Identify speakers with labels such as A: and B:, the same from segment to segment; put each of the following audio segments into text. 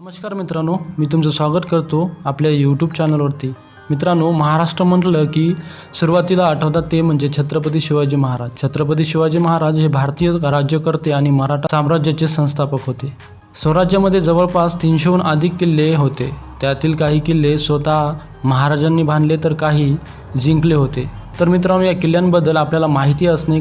A: नमस्कार मित्रांनो मी तुमचं स्वागत करतो आपल्या यूट्यूब चॅनलवरती मित्रांनो महाराष्ट्र म्हटलं की सुरुवातीला आठवतात ते म्हणजे छत्रपती शिवाजी महाराज. छत्रपती शिवाजी महाराज हे भारतीय राज्यकर्ते आणि मराठा साम्राज्याचे संस्थापक होते. स्वराज्यामध्ये जवळपास तीनशेहून अधिक किल्ले होते. त्यातील काही किल्ले स्वतः महाराजांनी बांधले तर काही जिंकले होते. तर मित्रांनो या किल्ल्यांबद्दल आपल्याला माहिती असणे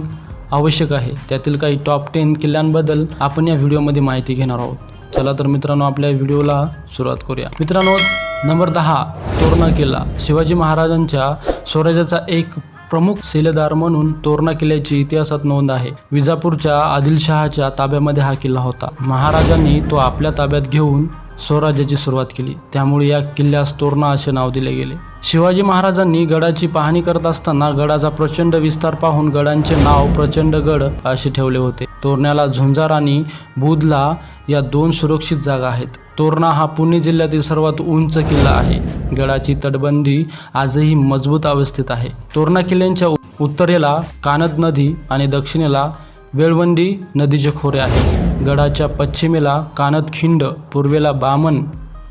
A: आवश्यक आहे. त्यातील काही टॉप टेन किल्ल्यांबद्दल आपण या व्हिडिओमध्ये माहिती घेणार आहोत. चला तर मित्रांनो आपल्या व्हिडिओला सुरुवात करूया. मित्रांनो नंबर दहा तोरणा किल्ला. शिवाजी महाराजांच्या स्वराज्याचा एक प्रमुख शिलेदार म्हणून तोरणा किल्ल्याची इतिहासात नोंद आहे. विजापूरच्या आदिलशहाच्या ताब्यामध्ये हा किल्ला होता. महाराजांनी तो आपल्या ताब्यात घेऊन स्वराज्याची सुरुवात केली. त्यामुळे या किल्ल्यास तोरणा असे नाव दिले गेले. शिवाजी महाराजांनी गडाची पाहणी करत असताना गडाचा प्रचंड विस्तार पाहून गडांचे नाव प्रचंड गड असे ठेवले होते. तोरण्याला झुंजार आणि बुधला या दोन सुरक्षित जागा आहेत. तोरणा हा पुणे जिल्ह्यातील सर्वात उंच किल्ला आहे. गडाची तटबंदी आजही मजबूत अवस्थेत आहे. तोरणा किल्ल्यांच्या उत्तरेला कानद नदी आणि दक्षिणेला वेळवंडी नदीचे खोरे आहे गडाच्या पश्चिमेला कानद खिंड पूर्वेला बामन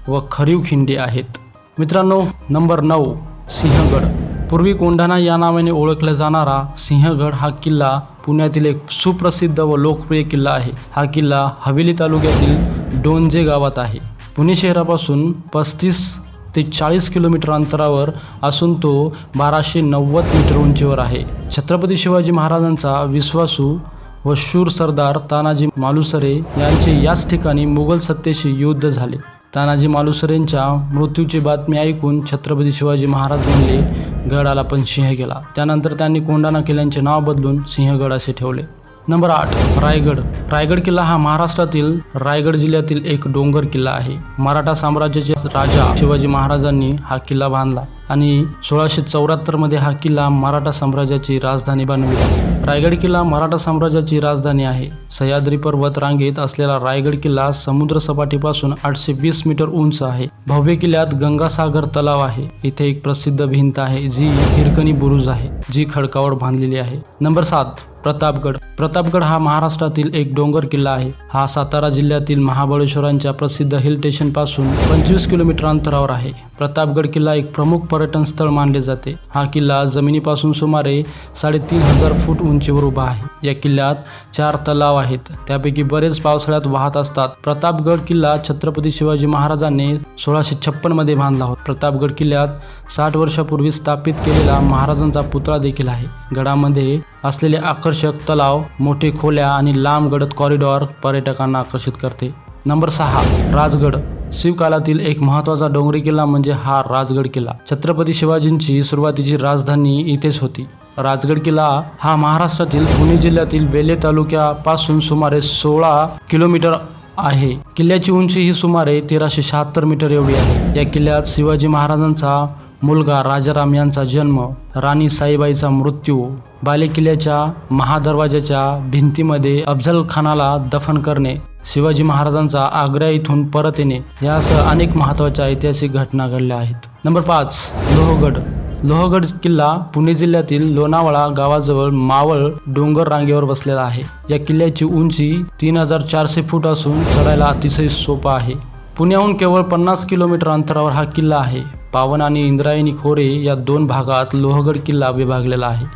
A: व खरीव खिंडी आहेत. मित्रांनो नंबर नऊ सिंहगड. पूर्वी कोंढाणा या नावाने ओळखला जाणारा सिंहगड हा किल्ला पुण्यातील एक सुप्रसिद्ध व लोकप्रिय किल्ला आहे. हा किल्ला हवेली तालुक्यातील डोंजे गावात आहे. पुणे शहरापासून पस्तीस ते चाळीस किलोमीटर अंतरावर असून तो बाराशे नव्वद मीटर उंचीवर आहे. छत्रपती शिवाजी महाराजांचा विश्वासू व शूर सरदार तानाजी मालुसरे यांचे याच ठिकाणी मुघल सत्तेशी युद्ध झाले. तानाजी मालुसरेंच्या मृत्यूची बातमी ऐकून छत्रपती शिवाजी महाराज म्हणले गडाला पण सिंह गेला. त्यानंतर त्यांनी कोंडाना किल्ल्यांचे नाव बदलून सिंहगड असे ठेवले. नंबर आठ रायगड. रायगड किल्ला हा महाराष्ट्रातील रायगड जिल्ह्यातील एक डोंगर किल्ला आहे. मराठा साम्राज्याचे राजा शिवाजी महाराजांनी हा किल्ला बांधला आणि सोळाशे चौऱ्याहत्तरमध्ये हा किल्ला मराठा साम्राज्याची राजधानी बनविली. रायगड किल्ला मराठा साम्राज्याची राजधानी आहे. सह्याद्री पर्वत रांगेत असलेला रायगड किल्ला समुद्र सपाटीपासून आठशे वीस मीटर उंच आहे. भव्य किल्ल्यात गंगासागर तलाव आहे. इथे एक प्रसिद्ध भिंत आहे जी हिरकणी बुरुज आहे जी खडकावर बांधलेली आहे. नंबर सात. प्रतापगड. प्रतापगड हा महाराष्ट्रातील एक डोंगर किल्ला आहे. हा सातारा जिल्ह्यातील महाबळेश्वरांच्या प्रसिद्ध हिल स्टेशनपासून पंचवीस किलोमीटर अंतरावर आहे. प्रतापगड किल्ला एक प्रमुख पर्यटन स्थळ मानले जाते. हा किल्ला जमिनीपासून सुमारे साडेतीन हजार फूट उंचीवर उभा आहे. या किल्ल्यात चार तलाव आहेत. त्यापैकी बरेच पावसाळ्यात वाहत असतात. प्रतापगड किल्ला छत्रपती शिवाजी महाराजांनी सोळाशे छप्पनमध्ये बांधला होता. प्रतापगड किल्ल्यात साठ वर्षापूर्वी स्थापित केलेला महाराजांचा पुतळा देखील आहे. गडामध्ये असलेले आकर्षक तलाव मोठे खोल्या आणि लांब गडद कॉरिडॉर पर्यटकांना आकर्षित करते. नंबर सहा राजगड. शिवकालातील एक महत्त्वाचा डोंगरी किल्ला म्हणजे हा राजगड किल्ला. छत्रपती शिवाजींची सुरुवातीची राजधानी इथेच होती. राजगड किल्ला हा महाराष्ट्रातील पुणे जिल्ह्यातील बेले तालुक्यापासून सुमारे सोळा किलोमीटर आहे. किल्ल्याची उंची ही सुमारे तेराशे शहात्तर मीटर एवढी आहे. या किल्ल्यात शिवाजी महाराजांचा मुलगा राजाराम यांचा जन्म राणी साईबाईचा मृत्यू बाले किल्ल्याच्या महादरवाजाच्या भिंतीमध्ये अफजल खानाला दफन करणे शिवाजी महाराजांचा आग्रा इथून परत येणे यासह अनेक महत्त्वाच्या ऐतिहासिक घटना घडल्या आहेत. नंबर पाच लोहगड. लोहगड किल्ला पुणे जिल्ह्यातील लोणावळा गावाजवळ मावळ डोंगर रांगेवर बसलेला आहे. या किल्ल्याची उंची तीन हजार चारशे फूट असून चढायला अतिशय सोपा आहे. पुण्याहून केवळ पन्नास किलोमीटर अंतरावर हा किल्ला आहे. पावन आणि इंद्रायणी खोरे या दोन भागात लोहगड किल्ला विभागलेला आहे.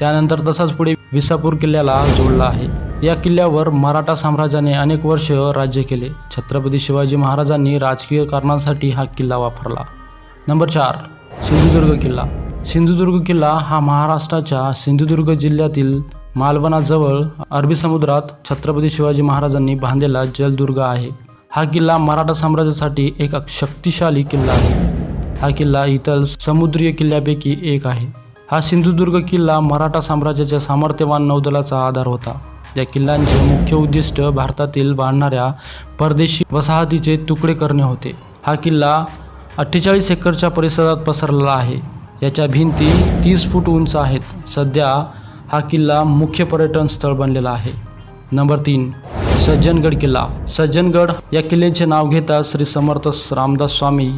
A: त्यानंतर तसाच पुढे विसापूर किल्ल्याला जोडला आहे. या किल्ल्यावर मराठा साम्राज्याने अनेक वर्ष राज्य केले. छत्रपती शिवाजी महाराजांनी राजकीय कारणांसाठी हा किल्ला वापरला. नंबर चार. सिंधुदुर्ग किल्ला. सिंधुदुर्ग किल्ला हा महाराष्ट्राच्या सिंधुदुर्ग जिल्ह्यातील मालवणाजवळ अरबी समुद्रात छत्रपती शिवाजी महाराजांनी बांधलेला जलदुर्ग आहे. हा किल्ला मराठा साम्राज्यासाठी एक शक्तिशाली किल्ला आहे. हा किल्ला इतर समुद्रीय किल्ल्यापैकी एक आहे. हा सिंधुदुर्ग किल्ला मराठा साम्राज्याच्या सामर्थ्यवान नौदलाचा आधार होता. या किल्ल्यांचे मुख्य उद्दिष्ट भारतातील वाढणाऱ्या परदेशी वसाहतीचे तुकडे करणे होते. हा किल्ला अठ्ठेचाळीस एकरच्या परिसरात पसरलेला आहे. याच्या भिंती तीस फूट उंच आहेत. सध्या हा किल्ला मुख्य पर्यटन स्थळ बनलेला आहे. नंबर तीन सज्जनगड किल्ला. सज्जनगड या किल्ल्याचे नाव घेता श्री समर्थ रामदास स्वामी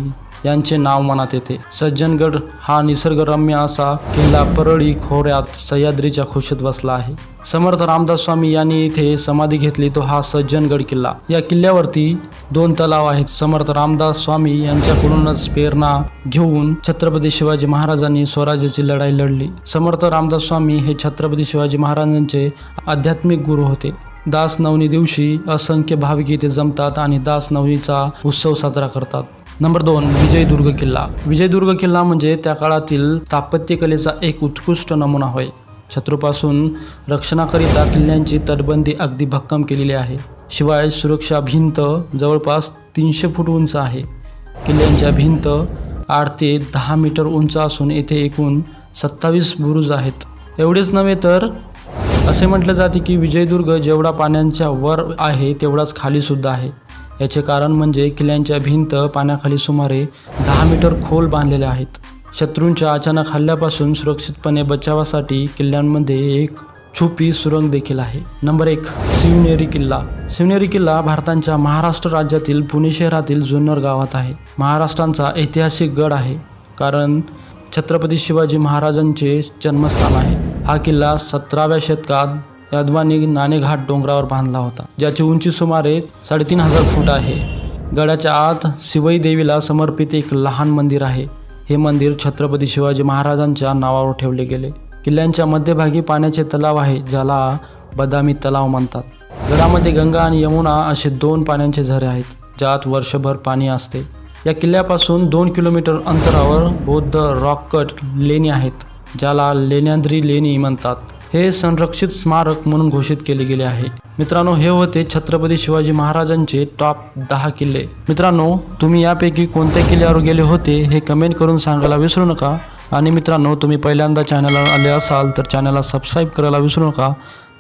A: यांचे नाव मनात येते. सज्जनगड हा निसर्गरम्य असा किल्ला परळी खोऱ्यात सह्याद्रीच्या खुशीत बसला आहे. समर्थ रामदास स्वामी यांनी इथे समाधी घेतली. तो हा सज्जनगड किल्ला. या किल्ल्यावरती दोन तलाव आहेत. समर्थ रामदास स्वामी यांच्याकडूनच प्रेरणा घेऊन छत्रपती शिवाजी महाराजांनी स्वराज्याची लढाई लढली. समर्थ रामदास स्वामी हे छत्रपती शिवाजी महाराजांचे आध्यात्मिक गुरु होते. दास नवनी दिवशी असंख्य भाविक इथे जमतात आणि दास नवनीचा उत्सव साजरा करतात. नंबर दोन विजयदुर्ग किल्ला. विजयदुर्ग किल्ला म्हणजे त्या काळातील स्थापत्यकलेचा एक उत्कृष्ट नमुना होय. शत्रूपासून रक्षणाकरिता किल्ल्यांची तटबंदी अगदी भक्कम केलेली आहे. शिवाय सुरक्षा भिंत जवळपास तीनशे फूट उंच आहे. किल्ल्यांच्या भिंत आठ ते दहा मीटर उंच असून येथे एकूण सत्तावीस बुरुज आहेत. एवढेच नव्हे तर असे म्हटले जाते की विजयदुर्ग जेवढा पाण्याच्या वर आहे तेवढाच खालीसुद्धा आहे. याचे कारण म्हणजे किल्ल्यांच्या भिंत पाण्याखाली सुमारे दहा मीटर खोल बांधलेल्या आहेत. शत्रूंच्या अचानक हल्ल्यापासून सुरक्षितपणे बचावासाठी किल्ल्यांमध्ये एक छुपी सुरंग देखील आहे. नंबर एक शिवनेरी किल्ला. शिवनेरी किल्ला भारताच्या महाराष्ट्र राज्यातील पुणे शहरातील जुन्नर गावात आहे. महाराष्ट्रांचा ऐतिहासिक गड आहे कारण छत्रपती शिवाजी महाराजांचे जन्मस्थान आहे. हा किल्ला सतराव्या शतकात यादवांनी नाणेघाट डोंगरावर बांधला होता ज्याची उंची सुमारे साडेतीन हजार फूट आहे. गडाच्या आत शिवई देवीला समर्पित एक लहान मंदिर आहे. हे मंदिर छत्रपती शिवाजी महाराजांच्या नावावर ठेवले गेले. किल्ल्यांच्या मध्यभागी पाण्याचे तलाव आहे ज्याला बदामी तलाव म्हणतात. गडामध्ये गंगा आणि यमुना असे दोन पाण्याचे झरे आहेत ज्यात वर्षभर पाणी असते. या किल्ल्यापासून दोन किलोमीटर अंतरावर बौद्ध रॉक कट लेणी आहेत. ज्याला लेण्यांद्री लेणी म्हणतात. हे संरक्षित स्मारक म्हणून घोषित केले गेले आहे. मित्रांनो हे होते छत्रपती शिवाजी महाराजांचे टॉप दहा किल्ले. मित्रांनो तुम्ही यापैकी कोणत्या किल्ल्यावर गेले होते हे कमेंट करून सांगायला विसरू नका. आणि मित्रांनो तुम्ही पहिल्यांदा चॅनलला आले असाल तर चॅनलला सबस्क्राईब करायला विसरू नका.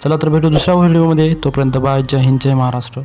A: चला तर भेटू दुसऱ्या व्हिडिओमध्ये तोपर्यंत बाय. जय हिंद जय महाराष्ट्र.